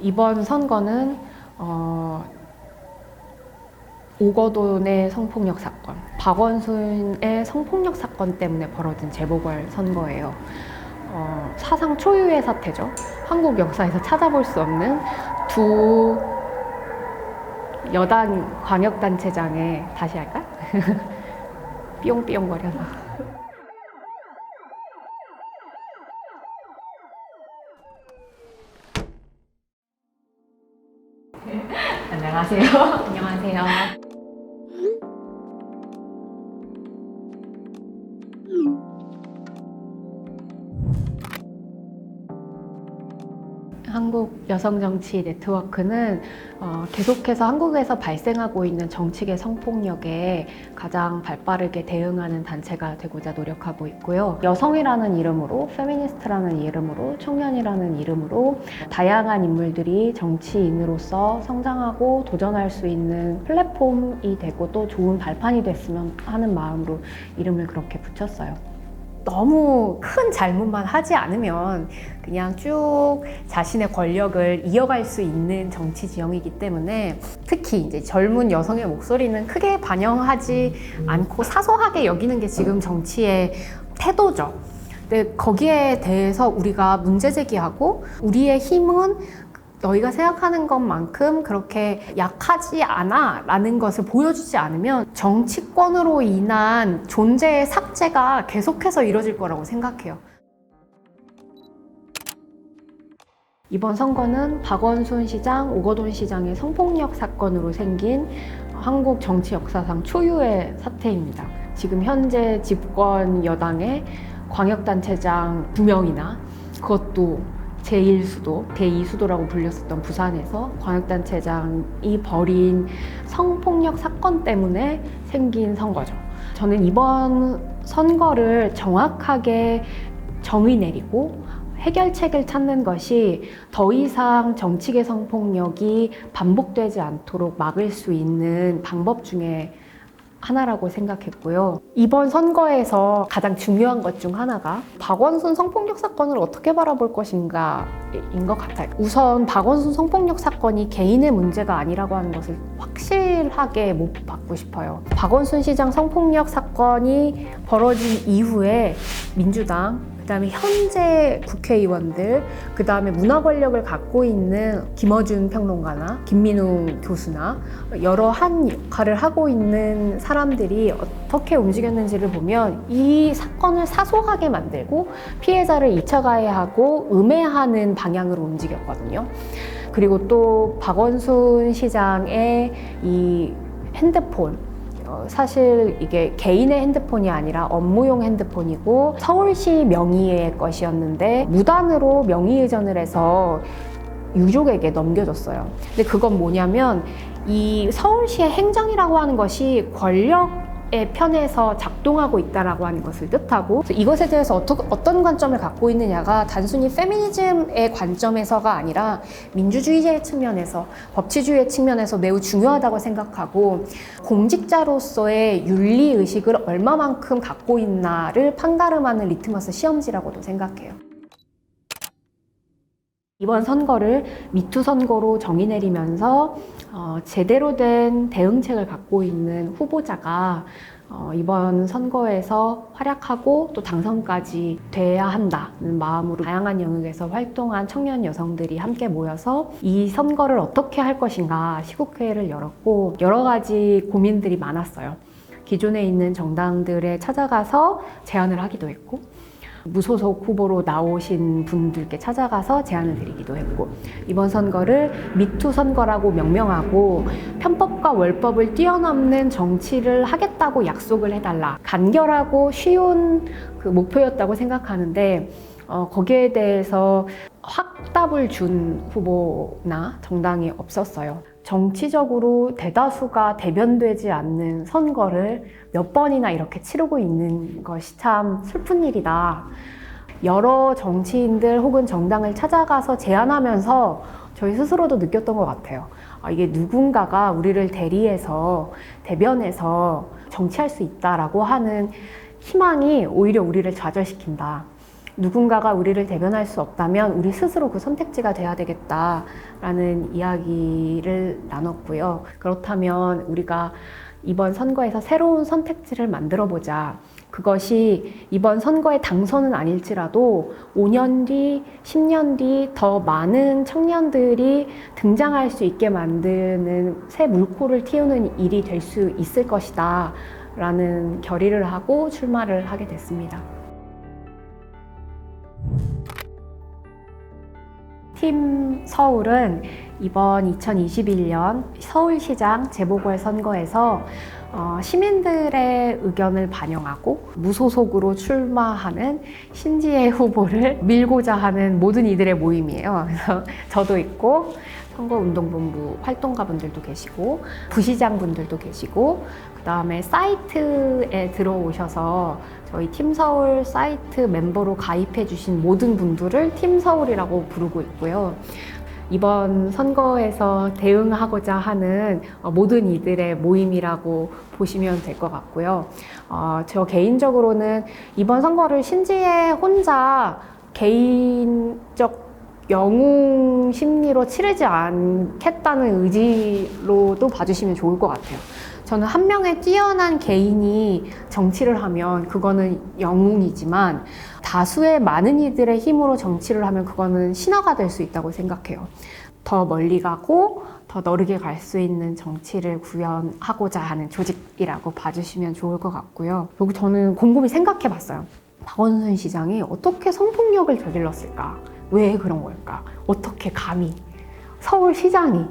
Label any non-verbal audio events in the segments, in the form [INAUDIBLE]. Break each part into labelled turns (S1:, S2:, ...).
S1: 이번 선거는 어, 오거돈의 성폭력 사건, 박원순의 성폭력 사건 때문에 벌어진 재보궐 선거예요. 어, 사상 초유의 사태죠. 한국 역사에서 찾아볼 수 없는 두 여당 광역단체장의 다시 할까? [LAUGHS] 삐용삐용거려서.
S2: 안녕하세요. [LAUGHS]
S1: 안녕하세요. 여성 정치 네트워크는 어, 계속해서 한국에서 발생하고 있는 정치계 성폭력에 가장 발빠르게 대응하는 단체가 되고자 노력하고 있고요. 여성이라는 이름으로, 페미니스트라는 이름으로, 청년이라는 이름으로 다양한 인물들이 정치인으로서 성장하고 도전할 수 있는 플랫폼이 되고 또 좋은 발판이 됐으면 하는 마음으로 이름을 그렇게 붙였어요. 너무 큰 잘못만 하지 않으면 그냥 쭉 자신의 권력을 이어갈 수 있는 정치 지형이기 때문에 특히 이제 젊은 여성의 목소리는 크게 반영하지 않고 사소하게 여기는 게 지금 정치의 태도죠. 근데 거기에 대해서 우리가 문제 제기하고 우리의 힘은 너희가 생각하는 것만큼 그렇게 약하지 않아 라는 것을 보여주지 않으면 정치권으로 인한 존재의 삭제가 계속해서 이뤄질 거라고 생각해요. 이번 선거는 박원순 시장, 오거돈 시장의 성폭력 사건으로 생긴 한국 정치 역사상 초유의 사태입니다. 지금 현재 집권 여당의 광역단체장 두 명이나 그것도 제1수도, 대2수도라고 불렸었던 부산에서 광역단체장이 벌인 성폭력 사건 때문에 생긴 선거죠. 저는 이번 선거를 정확하게 정의 내리고 해결책을 찾는 것이 더 이상 정치계 성폭력이 반복되지 않도록 막을 수 있는 방법 중에 하나라고 생각했고요. 이번 선거에서 가장 중요한 것 중 하나가 박원순 성폭력 사건을 어떻게 바라볼 것인가 인 것 같아요. 우선 박원순 성폭력 사건이 개인의 문제가 아니라고 하는 것을 확실하게 못 받고 싶어요. 박원순 시장 성폭력 사건이 벌어진 이후에 민주당 그다음에 현재 국회의원들, 그다음에 문화 권력을 갖고 있는 김어준 평론가나 김민우 교수나 여러 한 역할을 하고 있는 사람들이 어떻게 움직였는지를 보면 이 사건을 사소하게 만들고 피해자를 2차 가해하고 음해하는 방향으로 움직였거든요. 그리고 또 박원순 시장의 이 핸드폰 어, 사실 이게 개인의 핸드폰이 아니라 업무용 핸드폰이고 서울시 명의의 것이었는데 무단으로 명의 의전을 해서 유족에게 넘겨줬어요. 근데 그건 뭐냐면 이 서울시의 행정이라고 하는 것이 권력 의 편에서 작동하고 있다라고 하는 것을 뜻하고 이것에 대해서 어떠, 어떤 관점을 갖고 있느냐가 단순히 페미니즘의 관점에서가 아니라 민주주의의 측면에서 법치주의의 측면에서 매우 중요하다고 생각하고 공직자로서의 윤리 의식을 얼마만큼 갖고 있나를 판가름하는 리트머스 시험지라고도 생각해요. 이번 선거를 미투 선거로 정의 내리면서 어, 제대로 된 대응책을 갖고 있는 후보자가 어, 이번 선거에서 활약하고 또 당선까지 돼야 한다는 마음으로 다양한 영역에서 활동한 청년 여성들이 함께 모여서 이 선거를 어떻게 할 것인가 시국회의를 열었고 여러 가지 고민들이 많았어요. 기존에 있는 정당들에 찾아가서 제안을 하기도 했고 무소속 후보로 나오신 분들께 찾아가서 제안을 드리기도 했고 이번 선거를 미투 선거라고 명명하고 편법과 월법을 뛰어넘는 정치를 하겠다고 약속을 해달라 간결하고 쉬운 그 목표였다고 생각하는데 어, 거기에 대해서 확답을 준 후보나 정당이 없었어요. 정치적으로 대다수가 대변되지 않는 선거를 몇 번이나 이렇게 치르고 있는 것이 참 슬픈 일이다. 여러 정치인들 혹은 정당을 찾아가서 제안하면서 저희 스스로도 느꼈던 것 같아요. 아, 이게 누군가가 우리를 대리해서 대변해서 정치할 수 있다라고 하는 희망이 오히려 우리를 좌절시킨다. 누군가가 우리를 대변할 수 없다면 우리 스스로 그 선택지가 돼야 되겠다라는 이야기를 나눴고요. 그렇다면 우리가 이번 선거에서 새로운 선택지를 만들어 보자. 그것이 이번 선거의 당선은 아닐지라도 5년 뒤, 10년 뒤 더 많은 청년들이 등장할 수 있게 만드는 새 물꼬를 틔우는 일이 될 수 있을 것이다. 라는 결의를 하고 출마를 하게 됐습니다. 팀 서울은 이번 2021년 서울시장 재보궐선거에서 어, 시민들의 의견을 반영하고 무소속으로 출마하는 신지혜 후보를 밀고자 하는 모든 이들의 모임이에요. 그래서 저도 있고 선거운동본부 활동가분들도 계시고 부시장분들도 계시고 그 다음에 사이트에 들어오셔서 저희 팀서울 사이트 멤버로 가입해 주신 모든 분들을 팀서울이라고 부르고 있고요. 이번 선거에서 대응하고자 하는 어, 모든 이들의 모임이라고 보시면 될 것 같고요. 어, 저 개인적으로는 이번 선거를 신지혜 혼자 개인적 영웅 심리로 치르지 않겠다는 의지로도 봐주시면 좋을 것 같아요. 저는 한 명의 뛰어난 개인이 정치를 하면 그거는 영웅이지만 다수의 많은 이들의 힘으로 정치를 하면 그거는 신화가 될 수 있다고 생각해요. 더 멀리 가고 더 너르게 갈 수 있는 정치를 구현하고자 하는 조직이라고 봐주시면 좋을 것 같고요. 그리고 저는 곰곰이 생각해 봤어요. 박원순 시장이 어떻게 성폭력을 저질렀을까? 왜 그런 걸까? 어떻게 감히? 서울시장이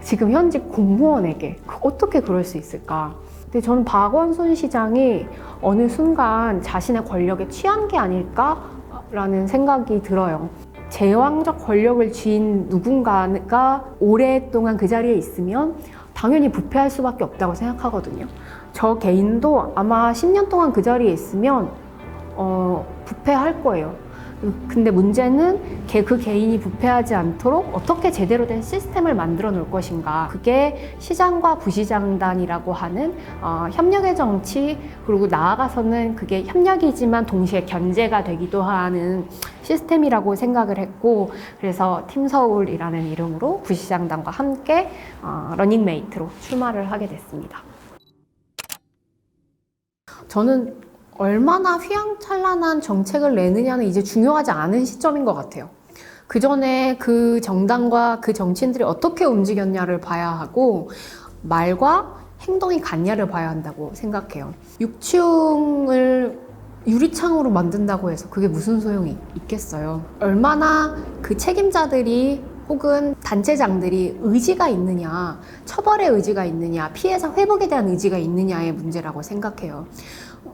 S1: 지금 현직 공무원에게 그- 어떻게 그럴 수 있을까? 근데 저는 박원순 시장이 어느 순간 자신의 권력에 취한 게 아닐까라는 생각이 들어요. 제왕적 권력을 쥐인 누군가가 오랫동안 그 자리에 있으면 당연히 부패할 수밖에 없다고 생각하거든요. 저 개인도 아마 10년 동안 그 자리에 있으면 어, 부패할 거예요. 근데 문제는 걔그 개인이 부패하지 않도록 어떻게 제대로 된 시스템을 만들어 놓을 것인가. 그게 시장과 부시장단이라고 하는 어, 협력의 정치 그리고 나아가서는 그게 협력이지만 동시에 견제가 되기도 하는 시스템이라고 생각을 했고 그래서 팀서울이라는 이름으로 부시장단과 함께 어, 러닝메이트로 출마를 하게 됐습니다. 저는 얼마나 휘황찬란한 정책을 내느냐는 이제 중요하지 않은 시점인 것 같아요. 그 전에 그 정당과 그 정치인들이 어떻게 움직였냐를 봐야 하고 말과 행동이 같냐를 봐야 한다고 생각해요. 6층을 유리창으로 만든다고 해서 그게 무슨 소용이 있겠어요. 얼마나 그 책임자들이 혹은 단체장들이 의지가 있느냐, 처벌의 의지가 있느냐, 피해자 회복에 대한 의지가 있느냐의 문제라고 생각해요.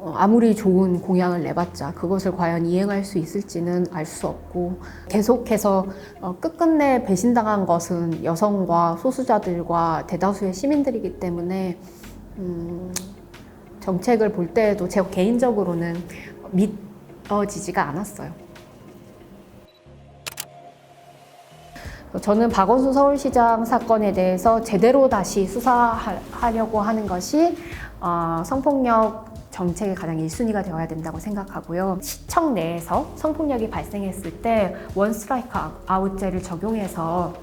S1: 어, 아무리 좋은 공약을 내봤자 그것을 과연 이행할 수 있을지는 알 수 없고 계속해서 어, 끝끝내 배신당한 것은 여성과 소수자들과 대다수의 시민들이기 때문에 음, 정책을 볼 때에도 제 개인적으로는 믿어지지가 않았어요. 저는 박원순 서울시장 사건에 대해서 제대로 다시 수사하려고 하는 것이 어, 성폭력 정책의 가장 1순위가 되어야 된다고 생각하고요. 시청 내에서 성폭력이 발생했을 때 원스트라이크 아웃제를 적용해서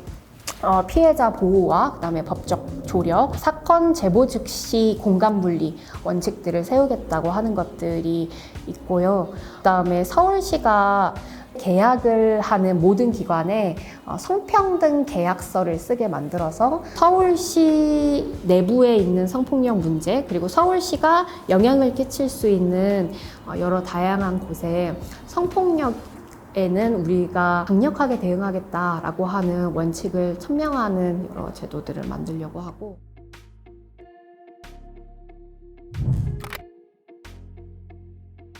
S1: 어, 피해자 보호와 그다음에 법적 조력, 사건 제보 즉시 공감 분리 원칙들을 세우겠다고 하는 것들이 있고요. 그다음에 서울시가 계약을 하는 모든 기관에 어, 성평등 계약서를 쓰게 만들어서 서울시 내부에 있는 성폭력 문제 그리고 서울시가 영향을 끼칠 수 있는 어, 여러 다양한 곳에 성폭력 에는 우리가 강력하게 대응하겠다라고 하는 원칙을 천명하는 여러 제도들을 만들려고 하고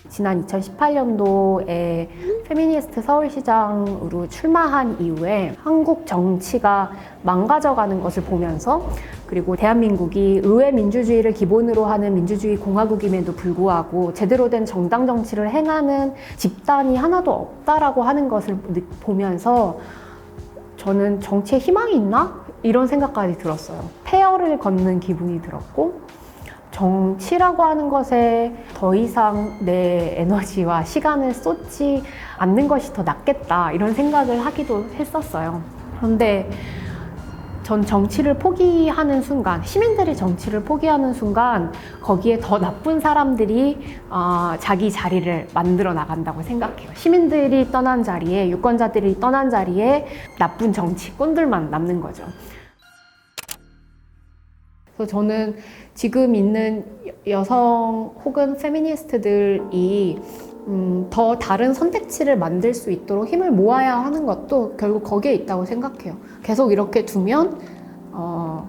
S1: 지난 2018년도에 페미니스트 서울시장으로 출마한 이후에 한국 정치가 망가져가는 것을 보면서 그리고 대한민국이 의회 민주주의를 기본으로 하는 민주주의 공화국임에도 불구하고 제대로 된 정당 정치를 행하는 집단이 하나도 없다라고 하는 것을 느- 보면서 저는 정치에 희망이 있나? 이런 생각까지 들었어요. 폐허를 걷는 기분이 들었고 정치라고 하는 것에 더 이상 내 에너지와 시간을 쏟지 않는 것이 더 낫겠다 이런 생각을 하기도 했었어요. 그런데 전 정치를 포기하는 순간, 시민들이 정치를 포기하는 순간, 거기에 더 나쁜 사람들이 어, 자기 자리를 만들어 나간다고 생각해요. 시민들이 떠난 자리에, 유권자들이 떠난 자리에 나쁜 정치꾼들만 남는 거죠. 그래서 저는 지금 있는 여- 여성 혹은 페미니스트들이 음, 더 다른 선택지를 만들 수 있도록 힘을 모아야 하는 것도 결국 거기에 있다고 생각해요. 계속 이렇게 두면 어,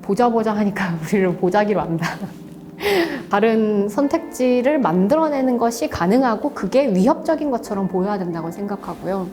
S1: 보자 보자 하니까 [LAUGHS] 우리를 보자기로 한다. 다른 선택지를 만들어내는 것이 가능하고 그게 위협적인 것처럼 보여야 된다고 생각하고요.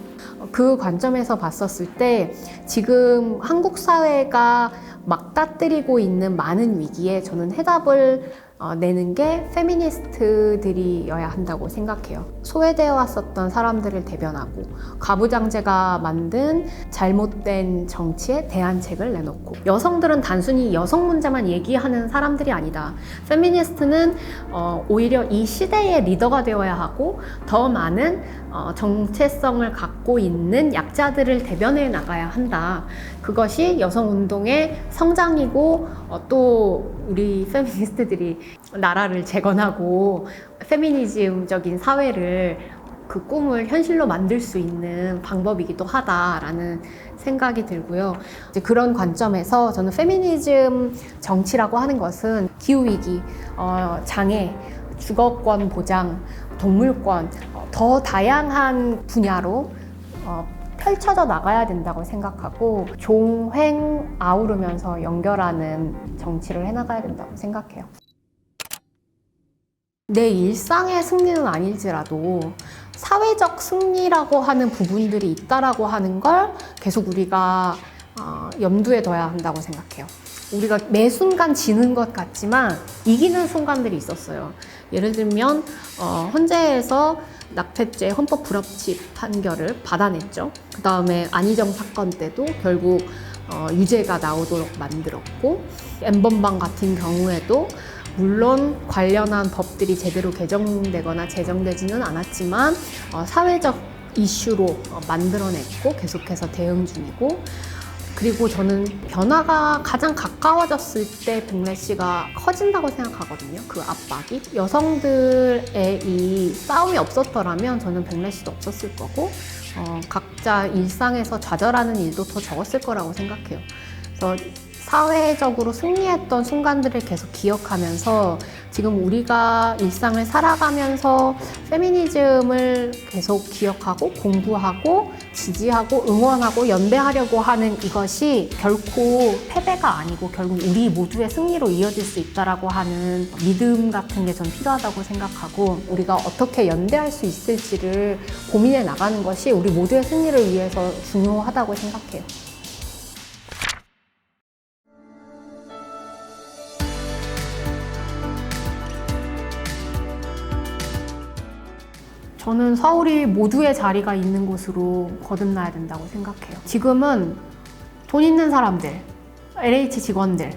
S1: 그 관점에서 봤었을 때 지금 한국 사회가 막다뜨리고 있는 많은 위기에 저는 해답을 어, 내는 게 페미니스트들이어야 한다고 생각해요. 소외되어 왔었던 사람들을 대변하고 가부장제가 만든 잘못된 정치에 대안책을 내놓고 여성들은 단순히 여성 문제만 얘기하는 사람들이 아니다. 페미니스트는 어, 오히려 이 시대의 리더가 되어야 하고 더 많은 어, 정체성을 갖고 있는 약자들을 대변해 나가야 한다. 그것이 여성 운동의 성장이고 어, 또 우리 페미니스트들이 나라를 재건하고 페미니즘적인 사회를 그 꿈을 현실로 만들 수 있는 방법이기도 하다라는 생각이 들고요. 이제 그런 관점에서 저는 페미니즘 정치라고 하는 것은 기후위기, 어, 장애, 주거권 보장, 동물권, 어, 더 다양한 분야로 어, 펼쳐져 나가야 된다고 생각하고 종횡 아우르면서 연결하는 정치를 해나가야 된다고 생각해요. 내 일상의 승리는 아닐지라도 사회적 승리라고 하는 부분들이 있다라고 하는 걸 계속 우리가 어, 염두에 둬야 한다고 생각해요. 우리가 매 순간 지는 것 같지만 이기는 순간들이 있었어요. 예를 들면 어, 헌재에서 낙태죄 헌법 불합치 판결을 받아냈죠. 그 다음에 안희정 사건 때도 결국 어, 유죄가 나오도록 만들었고 엠번방 같은 경우에도 물론 관련한 법들이 제대로 개정되거나 제정되지는 않았지만 어, 사회적 이슈로 어, 만들어냈고 계속해서 대응 중이고 그리고 저는 변화가 가장 가까워졌을 때 백래시가 커진다고 생각하거든요. 그 압박이 여성들의 이 싸움이 없었더라면 저는 백래시도 없었을 거고 어, 각자 일상에서 좌절하는 일도 더 적었을 거라고 생각해요. 그래서 사회적으로 승리했던 순간들을 계속 기억하면서 지금 우리가 일상을 살아가면서 페미니즘을 계속 기억하고 공부하고 지지하고 응원하고 연대하려고 하는 이것이 결코 패배가 아니고 결국 우리 모두의 승리로 이어질 수 있다라고 하는 믿음 같은 게 전 필요하다고 생각하고 우리가 어떻게 연대할 수 있을지를 고민해 나가는 것이 우리 모두의 승리를 위해서 중요하다고 생각해요. 저는 서울이 모두의 자리가 있는 곳으로 거듭나야 된다고 생각해요. 지금은 돈 있는 사람들, LH 직원들,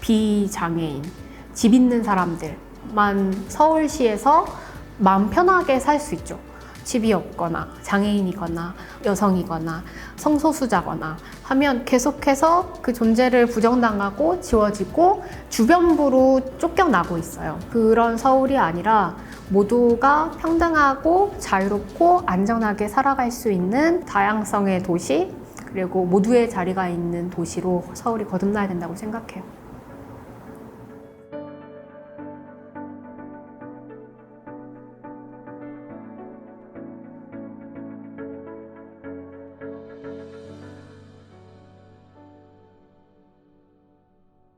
S1: 비장애인, 집 있는 사람들만 서울시에서 마음 편하게 살 수 있죠. 집이 없거나 장애인이거나 여성이거나 성소수자거나 하면 계속해서 그 존재를 부정당하고 지워지고 주변부로 쫓겨나고 있어요. 그런 서울이 아니라 모두가 평등하고 자유롭고 안전하게 살아갈 수 있는 다양성의 도시 그리고 모두의 자리가 있는 도시로 서울이 거듭나야 된다고 생각해요.